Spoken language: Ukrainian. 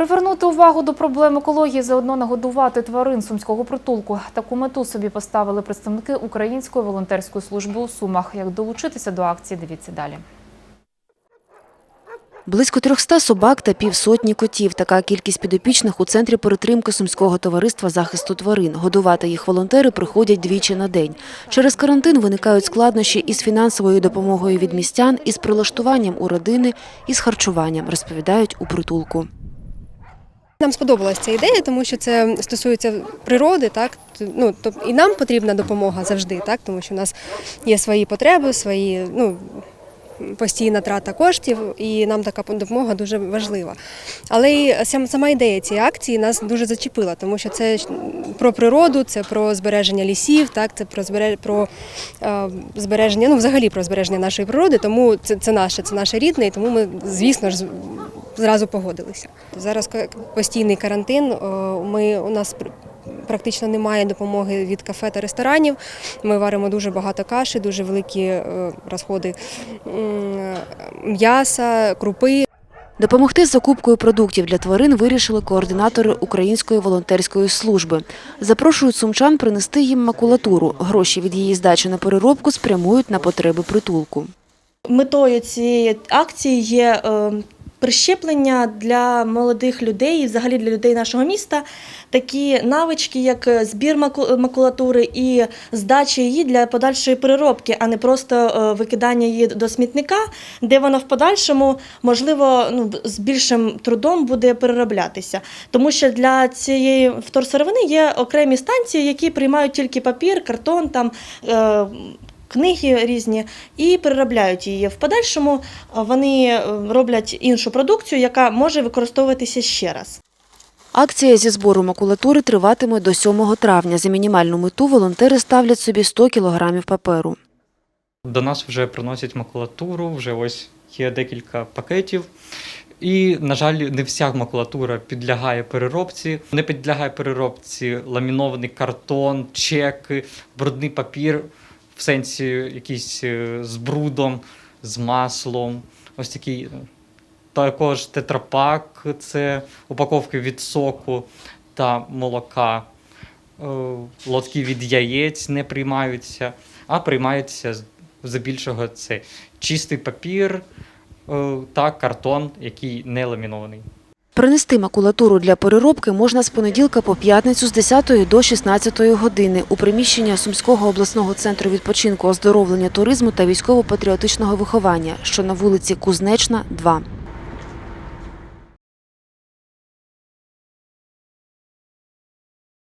Привернути увагу до проблем екології, заодно нагодувати тварин сумського притулку. Таку мету собі поставили представники Української волонтерської служби у Сумах. Як долучитися до акції, дивіться далі. Близько 300 собак та півсотні котів. Така кількість підопічних у центрі перетримки Сумського товариства захисту тварин. Годувати їх волонтери приходять двічі на день. Через карантин виникають складнощі із фінансовою допомогою від містян, із прилаштуванням у родини, із харчуванням, розповідають у притулку. Нам сподобалася ця ідея, тому що це стосується природи, так ну тобто і нам потрібна допомога завжди, так тому що у нас є свої потреби, свої ну. Постійна трата коштів, і нам така допомога дуже важлива. Але сам- сама ідея цієї акції нас дуже зачепила, тому що це про природу, це про збереження лісів, так це про збереж... про е, збереження, ну взагалі про збереження нашої природи. Тому це, це наше, це наше рідне, і тому ми, звісно ж, зразу погодилися. Зараз постійний карантин. Ми у нас практично немає допомоги від кафе та ресторанів. Ми варимо дуже багато каші, дуже великі е, розходи м'яса, крупи. Допомогти з закупкою продуктів для тварин вирішили координатори Української волонтерської служби. Запрошують сумчан принести їм макулатуру. Гроші від її здачі на переробку спрямують на потреби притулку. Метою цієї акції є е, прищеплення для молодих людей і взагалі для людей нашого міста такі навички, як е, збір маку- макулатури і здача її для подальшої переробки, а не просто е, викидання її до смітника, де вона в подальшому можливо ну, з більшим трудом буде перероблятися. Тому що для цієї вторсировини є окремі станції, які приймають тільки папір, картон там. Книги різні і переробляють її. В подальшому вони е, роблять іншу продукцію, яка може використовуватися ще раз. Акція зі збору макулатури триватиме до 7 травня. За мінімальну мету волонтери ставлять собі 100 кілограмів паперу. До нас вже приносять макулатуру, вже ось є декілька пакетів. І, на жаль, не вся макулатура підлягає переробці. Не підлягає переробці ламінований картон, чеки, брудний папір, в сенсі якийсь е, з брудом, з маслом. Ось такий е, також тетрапак це упаковки від соку та молока. Е, Лотки від яєць не приймаються, а приймаються здебільшого це чистий папір та картон, який не ламінований. Принести макулатуру для переробки можна з понеділка по п'ятницю з 10 до 16 години у приміщення Сумського обласного центру відпочинку, оздоровлення туризму та військово-патріотичного виховання, що на вулиці Кузнечна, 2.